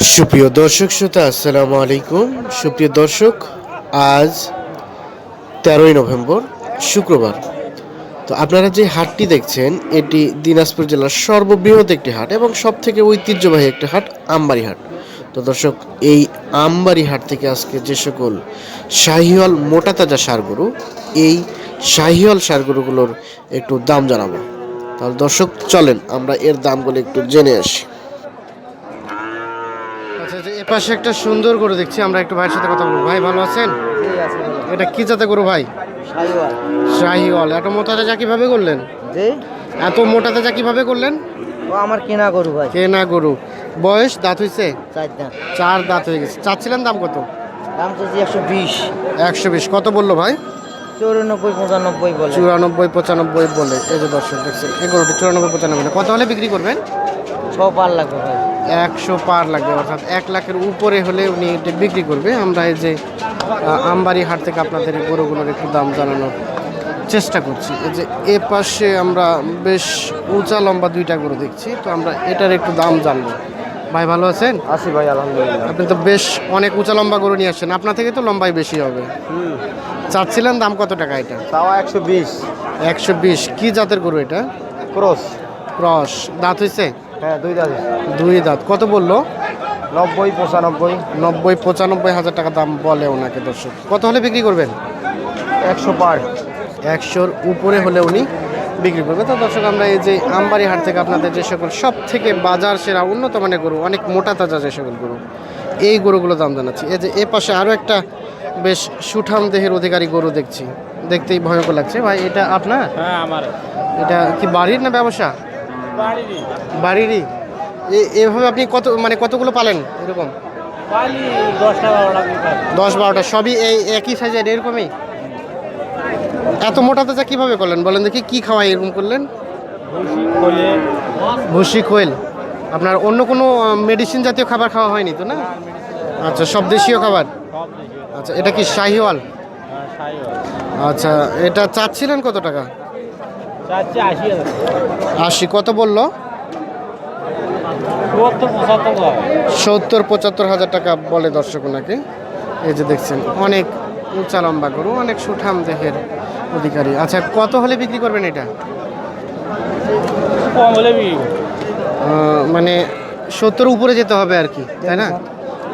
সুপ্রিয় দর্শক শ্রোতা, আসসালামু আলাইকুম। সুপ্রিয় দর্শক, আজ তেরোই নভেম্বর, শুক্রবার। তো আপনারা যে হাটটি দেখছেন, এটি দিনাজপুর জেলার সর্ববৃহৎ একটি হাট এবং সব থেকে ঐতিহ্যবাহী একটি হাট আমবাড়ি হাট। তো দর্শক, এই আমবাড়ি হাট থেকে আজকে যে সকল শাহিওয়াল মোটা তাজা সারগরু, এই শাহিওয়াল সারগরুগুলোর একটু দাম জানাব। তাহলে দর্শক, চলেন আমরা এর দামগুলো একটু জেনে আসি। আচ্ছা যে এপাশে একটা সুন্দর গরু দেখছি আমরা একটু ভাইয়ের সাথে কথা বলব। ভাই ভালো আছেন? এটা কি জাতে গরু ভাই? শাহিওয়াল। এত মোটা তাজা কীভাবে করলেন? যে এত মোটা তাজা কীভাবে করলেন? ও আমার কেনা গরু ভাই। কেনা গরু। বয়স দাঁত হইছে? চার চার দাঁত হয়ে গেছে। চাচ্ছিলেন দাম কত? দাম চাইছি একশো বিশ। একশো বিশ। কত বলল ভাই? চৌরানব্বই পঁচানব্বই বলে। চুরানব্বই পঁচানব্বই বলে। এই যে দর্শক দেখছেন এই গরুটি চুরানব্বই পঁচানব্বই কত হলে বিক্রি করবেন? ছ পার লাগবে ভাই। একশো পার লাগবে অর্থাৎ এক লাখের উপরে হলে উনি এটা বিক্রি করবে। আমরা এই যে আমবাড়ি হাট থেকে আপনাদের এই গরুগুলোর একটু দাম জানানোর চেষ্টা করছি। এই যে এ পাশে আমরা বেশ উঁচা লম্বা দুইটা গরু দেখছি তো আমরা এটার একটু দাম জানব। ভাই ভালো আছেন? আছি ভাই আলহামদুলিল্লাহ। আপনি তো বেশ অনেক উঁচা লম্বা গরু নিয়ে আসছেন। আপনার থেকে তো লম্বাই বেশি হবে। চাচ্ছিলেন দাম কত টাকা এটা? তাও একশো বিশ। একশো বিশ। কী জাতের গরু এটা? ক্রস। ক্রস। দাঁত হয়েছে হ্যাঁ দুই দাম দুই দাঁত। কত বলল? নব্বই পঁচানব্বই। নব্বই পঁচানব্বই হাজার টাকা দাম বলে ওনাকে দর্শক। কত হলে বিক্রি করবেন? একশো পার। একশোর উপরে হলে উনি বিক্রি করবে তো দর্শক আমরা এই যে আমবাড়ি হাট থেকে আপনাদের যে সকল সব থেকে বাজার সেরা উন্নত মানের গরু অনেক মোটা তাজা যে সকল গরু এই গরুগুলো দাম জানাচ্ছি। এই যে এ পাশে আরও একটা বেশ সুঠাম দেহের অধিকারী গরু দেখছি। দেখতেই ভয়ঙ্কর লাগছে। ভাই এটা আপনার? হ্যাঁ আমার। এটা কি বাড়ির না ব্যবসা? বাড়িরই। এভাবে আপনি কত মানে কতগুলো পালেন এরকম? দশ বারোটা সবই এই একই সাইজের এরকমই? এত মোটা তাজা কীভাবে করলেন? বলেন দেখি কি খাওয়াই এরকম করলেন? ভুসি খোয়েল আপনার অন্য কোনো মেডিসিন জাতীয় খাবার খাওয়া হয়নি তো না? আচ্ছা সব দেশীয় খাবার। আচ্ছা এটা কি শাহিওয়াল? হ্যাঁ আচ্ছা এটা চাচ্ছিলেন কত টাকা? আশি কত বলল? সত্তর পঁচাত্তর হাজার টাকা বলে দর্শক ওনাকে এই যে দেখছেন অনেক উঁচা লম্বা গরু অনেক সুঠাম দেহের অধিকারী। আচ্ছা কত হলে বিক্রি করবেন এটা? কম হলে মানে সত্তর উপরে যেতে হবে আর কি তাই না?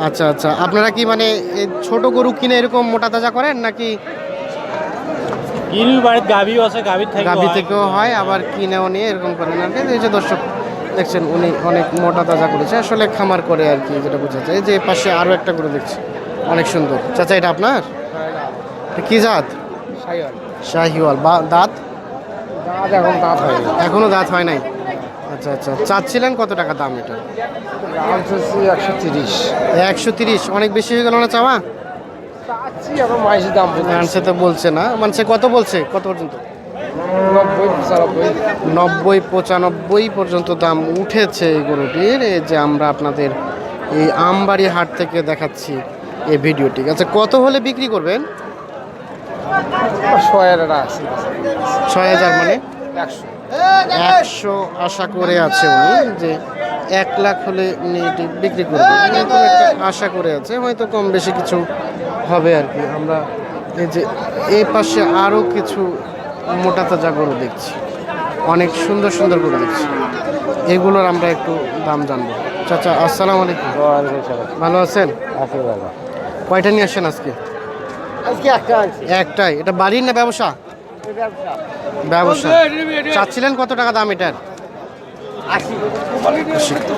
আচ্ছা আচ্ছা। আপনারা কি মানে এই ছোট গরু কিনে এরকম মোটা তাজা করেন নাকি কিনবি বাড়িতে গাভিও আছে গাভির থেকে গাভি থেকেও হয় আবার কিনেও নিয়ে এরকম করেন আর কি। এই যে দর্শক দেখছেন উনি অনেক মোটা তাজা করেছে আসলে খামার করে আর কি যেটা বোঝা যায়। যে পাশে আরও একটা গরু দেখছি অনেক সুন্দর। চাচা এটা আপনার? এটা কি জাত? শাহিওয়াল। বা দাঁত? এখন দাঁত হয় এখনও দাঁত হয় নাই? আচ্ছা আচ্ছা। চাচ্ছিলেন কত টাকা দাম এটা? একশো তিরিশ। একশো তিরিশ অনেক বেশি হয়ে গেল না চাওয়া? চাচ্ছি এখন মাইসের দাম মানুষে তো বলছে না। মানুষে কত বলছে? কত পর্যন্ত? নব্বই পঁচানব্বই। নব্বই পঁচানব্বই পর্যন্ত দাম উঠেছে এই গরুটির। এই যে আমরা আপনাদের এই আমবাড়ি হাট থেকে দেখাচ্ছি এই ভিডিওটি। আচ্ছা কত হলে বিক্রি করবেন? আছে ছয় হাজার মানে? একশো আশা করে আছে উনি যে এক লাখ হলে উনি এটি বিক্রি করবেন। এরকম একটা আশা করে আছে হয়তো কম বেশি কিছু হবে আর কি। আমরা এই যে এই পাশে আরও কিছু মোটা তাজা গরু দেখছি। অনেক সুন্দর সুন্দর গরু দেখছি। এগুলোর আমরা একটু দাম জানব। চাচা আসসালামু আলাইকুম। ভালো আছেন? কয়টা নিয়ে আসেন আজকে? আজকে একটা একটাই। এটা বাড়ির না ব্যবসা? ব্যবসা। চাচ্ছিলেন কত টাকা দাম এটার?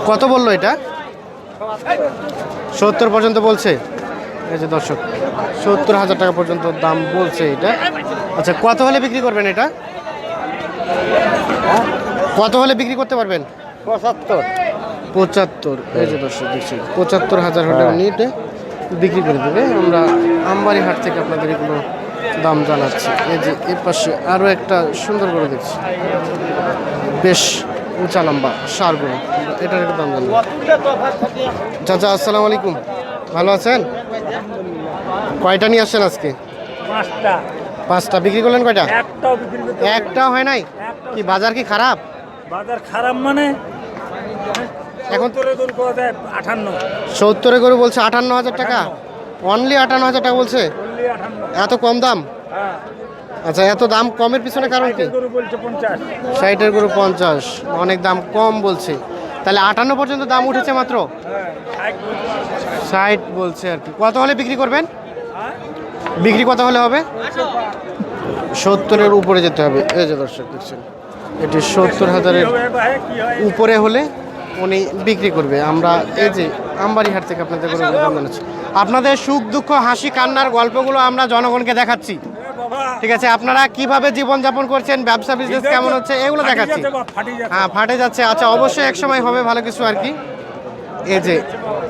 কত বলল এটা? সত্তর পর্যন্ত বলছে? এই যে দর্শক সত্তর হাজার টাকা পর্যন্ত দাম বলছে এটা। আচ্ছা কত হলে বিক্রি করবেন এটা? কত হলে বিক্রি করতে পারবেন? পঁচাত্তর। পঁচাত্তর এই যে দর্শক দেখছি পঁচাত্তর হাজার হলে উনি এটা বিক্রি করে দেবে। আমরা আমবাড়ি হাট থেকে আপনাদের এগুলো দাম জানাচ্ছি। এই যে এর পাশে আরও একটা সুন্দর করে দেখছি। বেশ উঁচা লম্বা সার গরু এটার একটু দাম জানব। চাচা আসসালামু আলাইকুম। ভালো আছেন? কয়টা নিয়ে আসছেন আজকে? পাঁচটা। পাঁচটা। বিক্রি করলেন কয়টা? একটা হয় নাই? কি বাজার কি খারাপ? বাজার খারাপ মানে? এখন আঠান্ন। সত্তরে গরু বলছে আটান্ন হাজার টাকা। অনলি আটান্ন হাজার টাকা বলছে? এত কম দাম? হ্যাঁ। আচ্ছা এত দাম কমের পিছনে কারণ কি? ষাটের গরু পঞ্চাশ। অনেক দাম কম বলছে। তাহলে আটান্ন পর্যন্ত দাম উঠেছে মাত্র? হ্যাঁ ষাট বলছে। আর কি। কত হলে বিক্রি করবেন? বিক্রি কত হলে হবে? সত্তরের উপরে যেতে হবে। এই যে দর্শক দেখছেন? এটি সত্তর হাজারের উপরে হলে উনি বিক্রি করবে। আমরা এই যে আমবাড়ি হাট থেকে আপনাদের জানাচ্ছি। আপনাদের সুখ দুঃখ হাসি কান্নার গল্পগুলো আমরা জনগণকে দেখাচ্ছি। ঠিক আছে আপনারা কীভাবে জীবন যাপন করছেন ব্যবসা বিজনেস কেমন হচ্ছে এগুলো দেখাচ্ছি। হ্যাঁ ফাটে যাচ্ছে আচ্ছা অবশ্যই এক সময় হবে ভালো কিছু আর কি। এই যে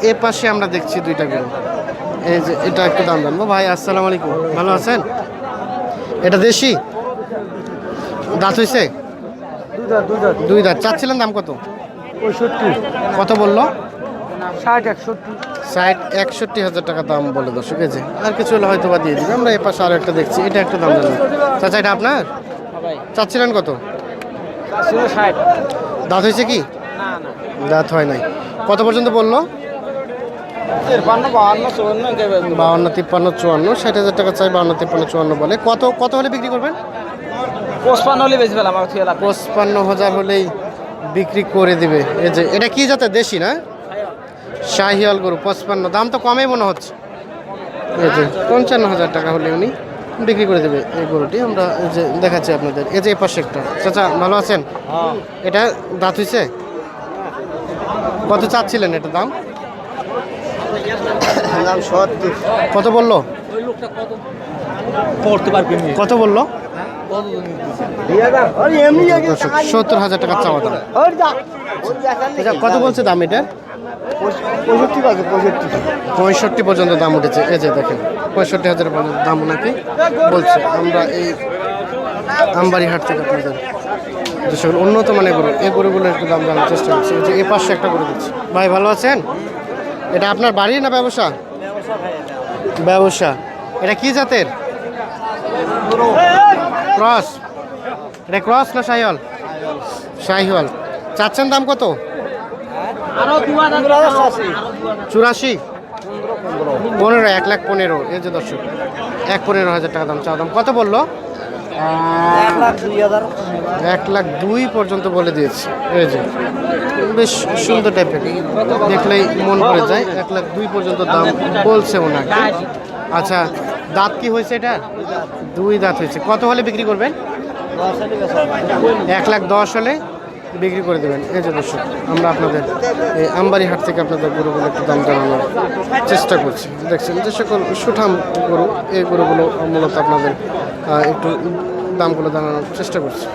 এ পাশে আমরা দেখছি দুইটা গরু। এই যে এটা একটু দাম জানব। ভাই আসসালামু আলাইকুম। ভালো আছেন? এটা দেশি? দাঁত হয়েছে দুই দাঁত। চাচ্ছিলেন দাম কত? পঁয়ষট্টি। কত বলল? ষাট একষট্টি। ষাট একষট্টি হাজার টাকা দাম বলে দর্শক এই যে আর কিছু হলে হয়তো বা দিয়ে দিবে। আমরা এ পাশে আরও একটা দেখছি এটা একটু দাম জানব চাচা এটা আপনার? চাচ্ছিলেন কত? দাঁত হয়েছে কি? দাঁত হয় নাই। কত পর্যন্ত বলল? বাউন্ন তিপ্পান্ন চুয়ান্ন ষাট হাজার টাকা চাই বাউন্ন তিপ্পান্ন চুয়ান্ন বলে। কত কত হলে বিক্রি করবেন? পঁচপান্ন হলে বেশি পেলাম পঁচপান্ন হাজার হলেই বিক্রি করে দিবে। এই যে এটা কি যাতে দেশি না? শাহিয়াল গরু পঁচপান্ন। দাম তো কমই মনে হচ্ছে। এই যে। পঞ্চান্ন হাজার টাকা হলে উনি বিক্রি করে দেবে এই গরুটি। আমরা যে দেখাচ্ছি আপনাদের। এই যে এই পাশে একটা চাচা ভালো আছেন? এটা দাঁত হয়েছে কত চাচ্ছিলেন এটা দাম? কত বলল? কত বলল? সত্তর হাজার টাকা চাওয়া দাম। আচ্ছা কত বলছে দাম এটা পঁয়ষট্টি কত পঁয়ষট্টি। পঁয়ষট্টি পর্যন্ত দাম উঠেছে। এই যে দেখেন পঁয়ষট্টি হাজার পর্যন্ত দাম নাকি বলছে। আমরা এই আমবাড়ি হাট থেকে আপনাদের যে সকল উন্নত মানের গরু এই গরুগুলোর একটু দাম জানার চেষ্টা করছি। এই যে এ পাশে একটা গরু দিচ্ছি। ভাই ভালো আছেন? এটা আপনার বাড়ি না ব্যবসা? ব্যবসা। এটা কি জাতের? ক্রস। এটা ক্রস না শাহিওয়াল শাহিওয়াল চাচ্ছেন দাম কত? চুরাশি। পনেরো এক লাখ পনেরো। এই যে দর্শক এক পনেরো হাজার টাকা দাম চা দাম। কত বলল? এক লাখ দুই এক লাখ দুই পর্যন্ত বলে দিয়েছে। এই যে বেশ সুন্দর টাইপের। দেখলেই মন পড়ে যায়। এক লাখ দুই পর্যন্ত দাম বলছে ওনাকে। আচ্ছা দাঁত কি হয়েছে এটা? দুই দাঁত হয়েছে। কত হলে বিক্রি করবেন? এক লাখ দশ হলে বিক্রি করে দেবেন। এই যে দর্শক, আমরা আপনাদের এই আমবাড়ি হাট থেকে আপনাদের গরুগুলো একটু দাম জানানোর চেষ্টা করছি। দেখছেন, যে সকল সুঠাম গরু, এই গরুগুলো মূলত আপনাদের একটু দামগুলো জানানোর চেষ্টা করছি।